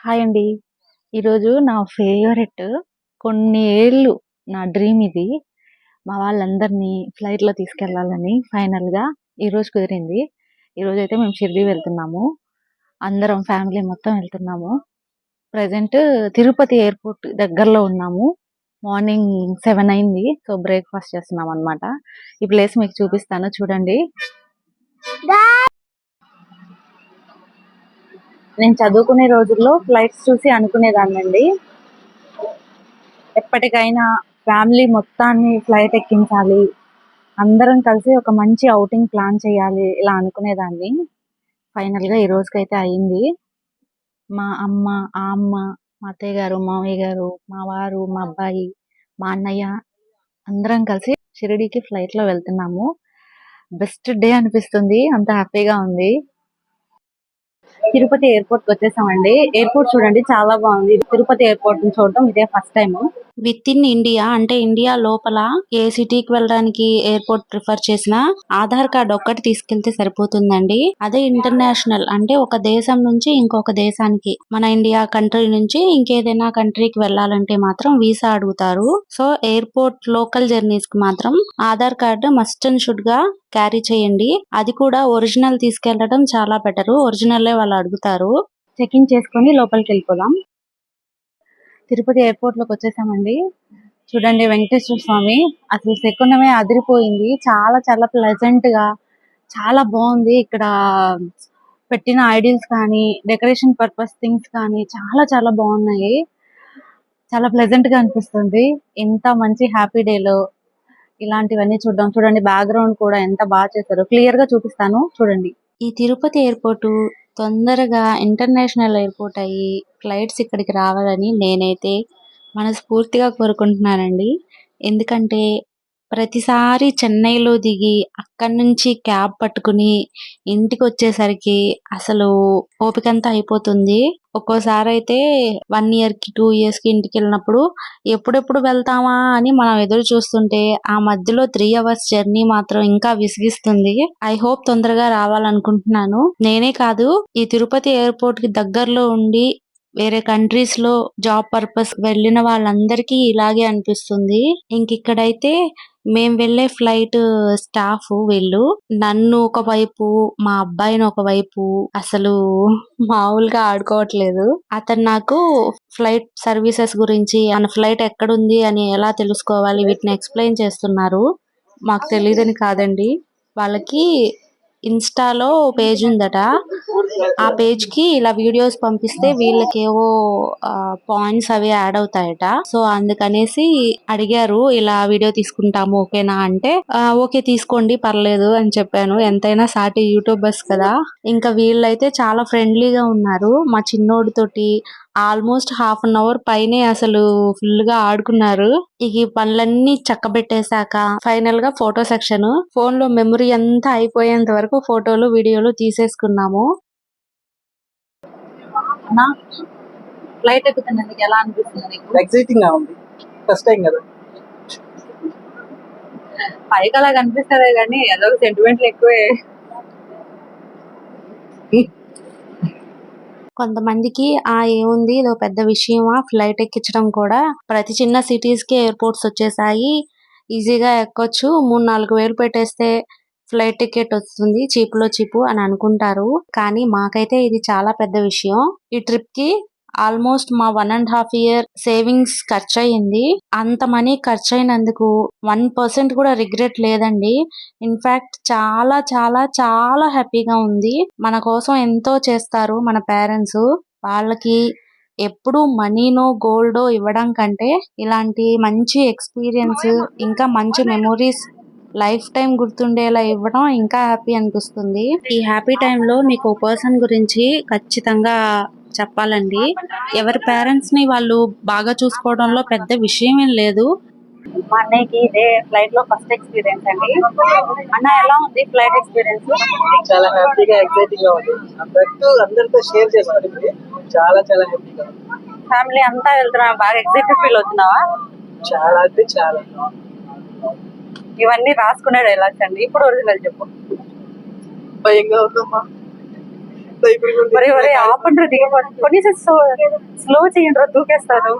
Hi అండి. ఈరోజు నా ఫేవరెట్ కొన్ని ఏళ్ళు నా డ్రీమ్ ఇది. మా వాళ్ళందరినీ ఫ్లైట్‌లో తీసుకెళ్ళాలని ఫైనల్‌గా ఈరోజు కుదిరింది. ఈరోజు అయితే మేము షిరిడీ వెళ్తున్నాము. అందరం ఫ్యామిలీ మొత్తం వెళ్తున్నాము. ప్రజెంట్ తిరుపతి ఎయిర్‌పోర్ట్ దగ్గరలో ఉన్నాము. మార్నింగ్ సెవెన్ అయింది. సో, బ్రేక్‌ఫాస్ట్ చేస్తున్నామనమాట. ఈ ప్లేస్ మీకు చూపిస్తాను చూడండి. నేను చదువుకునే రోజుల్లో ఫ్లైట్స్ చూసి అనుకునేదాన్నండి. ఎప్పటికైనా ఫ్యామిలీ మొత్తాన్ని ఫ్లైట్ ఎక్కించాలి. అందరం కలిసి ఒక మంచి ఔటింగ్ ప్లాన్ చేయాలి. ఇలా అనుకునేదాన్ని. ఫైనల్‌గా ఈ రోజుకైతే అయింది. మా అమ్మ, ఆ అమ్మ, మా అత్తయ్య గారు, మామయ్య గారు, మా వారు, మా అబ్బాయి, మా అన్నయ్య అందరం కలిసి షిరిడీకి ఫ్లైట్‌లో వెళ్తున్నాము. బెస్ట్ డే అనిపిస్తుంది. అంత హ్యాపీగా ఉంది. తిరుపతి ఎయిర్‌పోర్ట్‌కి వచ్చేసామండి. ఎయిర్‌పోర్ట్ చూడండి చాలా బాగుంది. తిరుపతి ఎయిర్‌పోర్ట్‌ని చూడటం ఇదే first time with in India అంటే ఇండియా లోపల ఏ సిటీకి వెళ్ళడానికి ఎయిర్పోర్ట్ ప్రిఫర్ చేసినా ఆధార్ కార్డ్ ఒక్కటి తీసుకెళ్తే సరిపోతుందండి. అదే ఇంటర్నేషనల్ అంటే ఒక దేశం నుంచి ఇంకొక దేశానికి మన ఇండియా కంట్రీ నుంచి ఇంకేదైనా కంట్రీకి వెళ్ళాలంటే మాత్రం వీసా అడుగుతారు. సో ఎయిర్పోర్ట్ లోకల్ జర్నీస్కి మాత్రం ఆధార్ కార్డు మస్ట్ అండ్ షుడ్గా క్యారీ చేయండి. అది కూడా ఒరిజినల్ తీసుకెళ్ళడం చాలా బెటర్. ఒరిజినల్ వాళ్ళు అడుగుతారు. చెక్ ఇన్ చేసుకొని లోపలికి వెళ్ళిపోదాం. తిరుపతి ఎయిర్పోర్ట్లోకి వచ్చేసామండి. చూడండి వెంకటేశ్వర స్వామి అసలు శకునమే అదిరిపోయింది. చాలా చాలా ప్లెజెంట్‌గా చాలా బాగుంది. ఇక్కడ పెట్టిన ఐడియల్స్ కానీ, డెకరేషన్ పర్పస్ థింగ్స్ కానీ చాలా చాలా బాగున్నాయి. చాలా ప్లెజెంట్‌గా అనిపిస్తుంది. ఎంత మంచి హ్యాపీ డేలో ఇలాంటివన్నీ చూడడం చూడండి బ్యాక్‌గ్రౌండ్ కూడా ఎంత బాగా చేశారో క్లియర్‌గా చూపిస్తాను చూడండి. ఈ తిరుపతి ఎయిర్‌పోర్ట్ తొందరగా ఇంటర్నేషనల్ ఎయిర్‌పోర్ట్ అయ్యి ఫ్లైట్స్ ఇక్కడికి రావాలని నేనైతే మనస్ఫూర్తిగా కోరుకుంటున్నానండి. ఎందుకంటే ప్రతిసారి చెన్నైలో దిగి అక్కడి నుంచి క్యాబ్ పట్టుకుని ఇంటికి వచ్చేసరికి అసలు ఓపికంతా అయిపోతుంది. ఒక్కోసారి అయితే 1 ఇయర్‌కి, 2 ఇయర్స్‌కి ఇంటికి వెళ్ళినప్పుడు ఎప్పుడెప్పుడు వెళ్తామా అని మనం ఎదురు చూస్తుంటే ఆ మధ్యలో త్రీ అవర్స్ జర్నీ మాత్రం ఇంకా విసిగిస్తుంది. ఐ హోప్ తొందరగా రావాలనుకుంటున్నాను. నేనే కాదు ఈ తిరుపతి ఎయిర్‌పోర్ట్కి దగ్గరలో ఉండి వేరే కంట్రీస్లో జాబ్ పర్పస్ వెళ్ళిన వాళ్ళందరికీ ఇలాగే అనిపిస్తుంది. ఇంక ఇక్కడైతే మేము వెళ్ళే ఫ్లైట్ స్టాఫ్ వీళ్ళు నన్ను ఒకవైపు మా అబ్బాయిని ఒకవైపు అసలు మామూలుగా ఆడుకోవట్లేదు. అతను నాకు ఫ్లైట్ సర్వీసెస్ గురించి మన ఫ్లైట్ ఎక్కడుంది అని ఎలా తెలుసుకోవాలి వీటిని ఎక్స్‌ప్లెయిన్ చేస్తున్నారు. మాకు తెలీదని కాదండి. వాళ్ళకి ఇన్‌స్టాలో పేజ్ ఉందట. ఆ పేజ్కి ఇలా వీడియోస్ పంపిస్తే వీళ్ళకేవో పాయింట్స్ అవి యాడ్ అవుతాయట. సో అందుకనేసి అడిగారు ఇలా వీడియో తీసుకుంటాము ఓకేనా అంటే ఓకే తీసుకోండి పర్లేదు అని చెప్పాను. ఎంతైనా సాటి యూట్యూబర్స్ కదా! ఇంకా వీళ్ళైతే చాలా ఫ్రెండ్లీగా ఉన్నారు. మా చిన్నోడితోటి ఆల్మోస్ట్ హాఫ్ అన్ అవర్ పైనే అసలు ఫుల్‌గా ఆడుకున్నారు. ఇక ఈ పనులన్నీ చక్కబెట్టేసాక ఫైనల్‌గా ఫోటో సెక్షన్ ఫోన్‌లో మెమరీ అంతా అయిపోయేంత వరకు ఫోటోలు, వీడియోలు తీసేసుకున్నాము. అన్నా ఫ్లైట్ ఎక్కుతున్నందుకు ఎలా అనిపిస్తుంది నీకు? ఎక్సైటింగ్గా ఉంది ఫస్ట్ టైం కదా పైకి అలా కనిపిస్తదే గానీ ఏదో సెంటిమెంట్లు ఎక్కువే. కొంతమందికి ఆ ఏముంది ఇదో పెద్ద విషయమా ఫ్లైట్ ఎక్కించడం కూడా ప్రతి చిన్న సిటీస్కి ఎయిర్‌పోర్ట్స్ వచ్చేసాయి. ఈజీగా ఎక్కొచ్చు. 3, 4 వేలు పెట్టేస్తే ఫ్లైట్ టికెట్ వస్తుంది చీప్లో చీపు అని అనుకుంటారు. కానీ మాకైతే ఇది చాలా పెద్ద విషయం. ఈ ట్రిప్కి ఆల్మోస్ట్ మా one and half year savings ఖర్చు అయింది అంత మనీ ఖర్చయినందుకు 1% కూడా రిగ్రెట్ లేదండి. ఇన్‌ఫాక్ట్ చాలా చాలా చాలా హ్యాపీగా ఉంది. మన కోసం ఎంతో చేస్తారు మన పేరెంట్స్. వాళ్ళకి ఎప్పుడు మనీనో, గోల్డో ఇవ్వడం కంటే ఇలాంటి మంచి ఎక్స్‌పీరియన్స్ ఇంకా మంచి మెమొరీస్ లైఫ్ టైం గుర్తుండేలా ఇవ్వడం ఇంకా హ్యాపీ అనిపిస్తుంది. ఈ హ్యాపీ టైంలో మీకు పర్సన్ గురించి ఖచ్చితంగా చెప్పాలండి. ఎవరి పేరెంట్స్ని వాళ్ళు బాగా చూసుకోవడంలో పెద్ద విషయం ఏం లేదు. మా అన్నయ్యకి ఇదే ఫ్లైట్లో ఫస్ట్ ఎక్స్పీరియన్స్ అండి. అన్న ఎలా ఉంది ఫ్లైట్ ఎక్స్పీరియన్స్? చాలా హ్యాపీగా ఎక్సైటింగ్గా ఉంది అందరితో అందరితో షేర్ చేసుకుంటుంది చాలా చాలా హ్యాపీగా ఉంది ఫ్యామిలీ అంతా వెళ్తున్నా బాగా ఎక్సైటెడ్ ఫీల్ అవుతున్నావా? చాలా అంటే చాలా ఇవన్నీ రాసుకునే డైలాగ్స్ అండి. ఇప్పుడు ఒరిజినల్ చెప్పు. భయంగా ఉందమ్మా ఒరే ఒరే ఆపండ్రు దిగబడి కొన్నిసారి స్లో చేయండి దూకేస్తాను.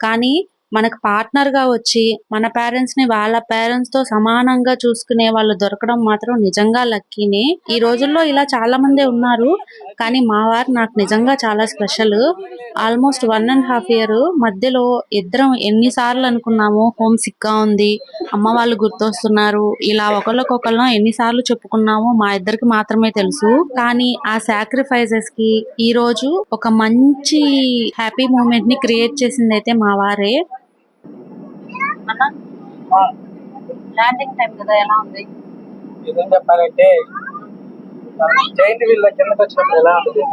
కానీ మనకు పార్ట్నర్గా వచ్చి మన పేరెంట్స్ని వాళ్ళ పేరెంట్స్తో సమానంగా చూసుకునే వాళ్ళు దొరకడం మాత్రం నిజంగా లక్కీనే ఈ రోజుల్లో ఇలా చాలా మంది ఉన్నారు. కానీ మా వారు నాకు నిజంగా చాలా special almost one and half year మధ్యలో ఇద్దరం ఎన్నిసార్లు అనుకున్నాము హోమ్ సిక్గా ఉంది అమ్మ వాళ్ళు గుర్తొస్తున్నారు. ఇలా ఒకళ్ళకొకళ్ళం ఎన్నిసార్లు చెప్పుకున్నామో మా ఇద్దరికి మాత్రమే తెలుసు. కానీ ఆ సాక్రిఫైజెస్కి ఈ రోజు ఒక మంచి హ్యాపీ మూమెంట్ని క్రియేట్ చేసింది అయితే మా వారే. ల్యాండింగ్ టైం కదా ఎలా ఉంది? నిజం చెప్పాలంటే జైంట్ వీళ్ళ కిందకి వచ్చినప్పుడు ఎలా ఉంటుంది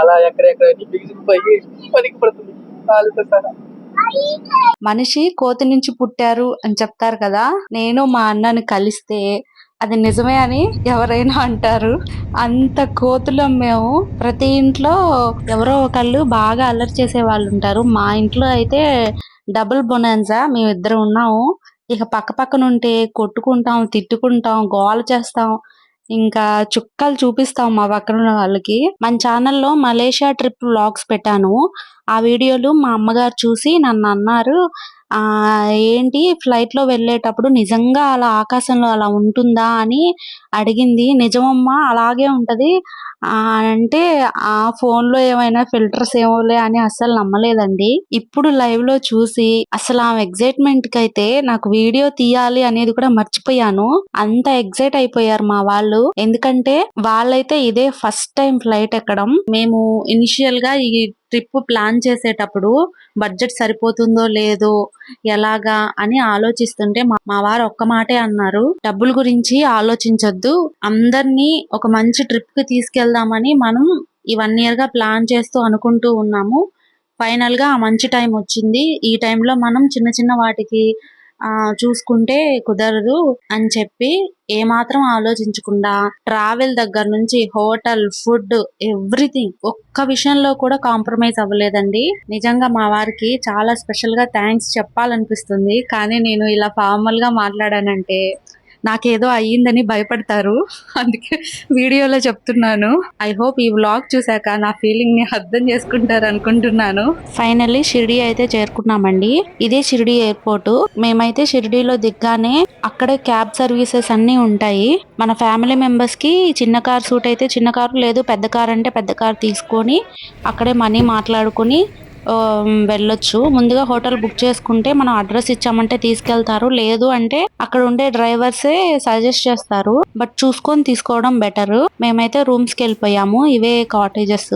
అలా ఎక్కడెక్కడ బిగిసిపోయి పనికి పడుతుంది. కాలుతో సహా మనిషి కోతి నుంచి పుట్టారు అని చెప్తారు కదా. నేను మా అన్నని కలిస్తే అది నిజమే అని ఎవరైనా అంటారు. అంత కోతులం మేము ప్రతి ఇంట్లో ఎవరో ఒకళ్ళు బాగా అల్లరి చేసే వాళ్ళు ఉంటారు. మా ఇంట్లో అయితే డబుల్ బొనాన్సా మేము ఇద్దరు ఉన్నాము. ఇక పక్క పక్కన ఉంటే కొట్టుకుంటాం తిట్టుకుంటాం గోల చేస్తాం. ఇంకా చుక్కలు చూపిస్తాం మా పక్కన ఉన్న వాళ్ళకి. మన ఛానల్లో మలేషియా ట్రిప్ వ్లాగ్స్ పెట్టాను. ఆ వీడియోలు మా అమ్మగారు చూసి నన్ను అన్నారు. ఆ ఏంటి ఫ్లైట్లో వెళ్ళేటప్పుడు నిజంగా అలా ఆకాశంలో అలా ఉంటుందా అని అడిగింది. నిజమమ్మా అలాగే ఉంటది. అంటే ఆ ఫోన్లో ఏమైనా ఫిల్టర్స్ ఏమోలే అని అస్సలు నమ్మలేదండి. ఇప్పుడు లైవ్లో చూసి అసలు ఆ ఎగ్జైట్మెంట్కి అయితే నాకు వీడియో తీయాలి అనేది కూడా మర్చిపోయాను. అంత ఎగ్జైట్ అయిపోయారు మా వాళ్ళు. ఎందుకంటే వాళ్ళైతే ఇదే ఫస్ట్ టైం ఫ్లైట్ ఎక్కడం. మేము ఇనిషియల్గా ఈ ట్రిప్ ప్లాన్ చేసేటప్పుడు బడ్జెట్ సరిపోతుందో లేదో ఎలాగా అని ఆలోచిస్తుంటే మా వారు ఒక్క మాటే అన్నారు. డబ్బుల గురించి ఆలోచించొద్దు. అందరినీ ఒక మంచి ట్రిప్కి తీసుకెళ్దామని మనం ఈ వన్ ఇయర్గా ప్లాన్ చేస్తూ అనుకుంటూ ఉన్నాము. ఫైనల్గా ఆ మంచి టైం వచ్చింది. ఈ టైంలో మనం చిన్న చిన్న వాటికి ఆ చూసుకుంటే కుదరదు అని చెప్పి ఏమాత్రం ఆలోచించకుండా ట్రావెల్ దగ్గర నుంచి హోటల్ ఫుడ్ ఎవ్రీథింగ్ ఒక్క విషయంలో కూడా కాంప్రమైజ్ అవ్వలేదండి. నిజంగా మా వారికి చాలా స్పెషల్గా థ్యాంక్స్ చెప్పాలనిపిస్తుంది. కానీ నేను ఇలా ఫార్మల్గా మాట్లాడానంటే నాకేదో అయ్యిందని భయపడతారు. అందుకే వీడియోలో చెప్తున్నాను. ఐ హోప్ ఈ వ్లాగ్ చూసాక నా ఫీలింగ్ని అర్థం చేసుకుంటారు అనుకుంటున్నాను. ఫైనల్లీ షిరిడి అయితే చేరుకున్నామండి. ఇదే షిరిడి ఎయిర్పోర్ట్ మేమైతే షిరిడిలో దిగ్గానే అక్కడే క్యాబ్ సర్వీసెస్ అన్ని ఉంటాయి. మన ఫ్యామిలీ మెంబర్స్కి చిన్న కార్ సూట్ అయితే చిన్న కారు లేదు. పెద్ద కార్ అంటే పెద్ద కార్ తీసుకొని అక్కడే మనీ మాట్లాడుకుని వెళ్ళొచ్చు. ముందుగా హోటల్ బుక్ చేసుకుంటే మనం అడ్రస్ ఇచ్చామంటే తీసుకెళ్తారు. లేదు అంటే అక్కడ ఉండే డ్రైవర్సే సజెస్ట్ చేస్తారు. బట్ చూసుకొని తీసుకోవడం బెటర్. మేమైతే రూమ్స్కి వెళ్ళిపోయాము. ఇవే కాటేజెస్.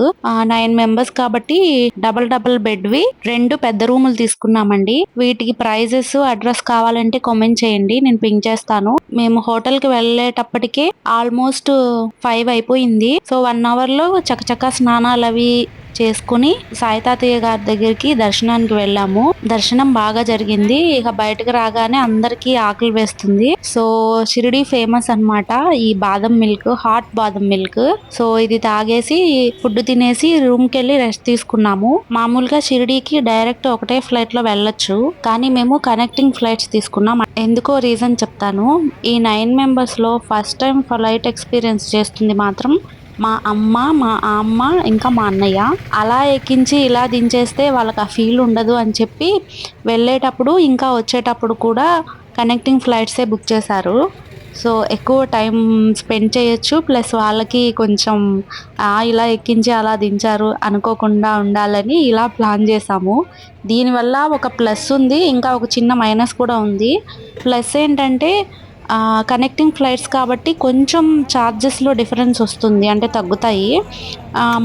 నైన్ మెంబర్స్ కాబట్టి డబల్ డబల్ బెడ్ వి రెండు పెద్ద రూములు తీసుకున్నామండి. వీటికి ప్రైజెస్ అడ్రస్ కావాలంటే కామెంట్ చేయండి. నేను పింక్ చేస్తాను. మేము హోటల్కి వెళ్ళేటప్పటికే ఆల్మోస్ట్ ఫైవ్ అయిపోయింది. సో వన్ అవర్లో చకచకా స్నానాలు అవి చేసుకుని సాయితాతయ్య గారి దగ్గరికి దర్శనానికి వెళ్ళాము. దర్శనం బాగా జరిగింది. ఇక బయటకు రాగానే అందరికి ఆకలి వేస్తుంది. సో షిరిడి ఫేమస్ అన్నమాట ఈ badam milk hot badam milk. So ఇది తాగేసి ఫుడ్ తినేసి రూమ్కి వెళ్ళి రెస్ట్ తీసుకున్నాము. మామూలుగా షిరిడీకి డైరెక్ట్ ఒకటే ఫ్లైట్లో వెళ్ళొచ్చు. కానీ మేము కనెక్టింగ్ ఫ్లైట్స్ తీసుకున్నాం. ఎందుకో రీజన్ చెప్తాను. ఈ నైన్ మెంబర్స్లో ఫస్ట్ టైం ఫ్లైట్ ఎక్స్పీరియన్స్ చేస్తుంది మాత్రం మా అమ్మ మా అమ్మ ఇంకా మా అన్నయ్య అలా ఎక్కించి ఇలా దించేస్తే వాళ్ళకి ఆ ఫీల్ ఉండదు అని చెప్పి వెళ్ళేటప్పుడు ఇంకా వచ్చేటప్పుడు కూడా కనెక్టింగ్ ఫ్లైట్సే బుక్ చేశారు. సో ఎక్కువ టైం స్పెండ్ చేయొచ్చు. ప్లస్ వాళ్ళకి కొంచెం ఇలా ఎక్కించి అలా దించారు అనుకోకుండా ఉండాలని ఇలా ప్లాన్ చేసాము దీనివల్ల ఒక ప్లస్ ఉంది ఇంకా ఒక చిన్న మైనస్ కూడా ఉంది. ప్లస్ ఏంటంటే కనెక్టింగ్ ఫ్లైట్స్ కాబట్టి కొంచెం ఛార్జెస్లో డిఫరెన్స్ వస్తుంది అంటే తగ్గుతాయి.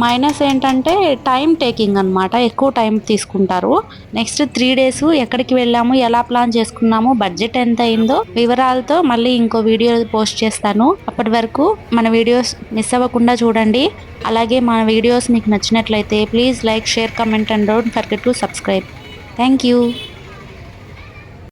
మైనస్ ఏంటంటే టైం టేకింగ్ అన్నమాట ఎక్కువ టైం తీసుకుంటారు. నెక్స్ట్ త్రీ డేస్ ఎక్కడికి వెళ్ళాము ఎలా ప్లాన్ చేసుకున్నాము బడ్జెట్ ఎంత అయిందో వివరాలతో మళ్ళీ ఇంకో వీడియో పోస్ట్ చేస్తాను. అప్పటి వరకు మన వీడియోస్ మిస్ అవ్వకుండా చూడండి. అలాగే మన వీడియోస్ మీకు నచ్చినట్లయితే please like share comment and don't forget to subscribe thank you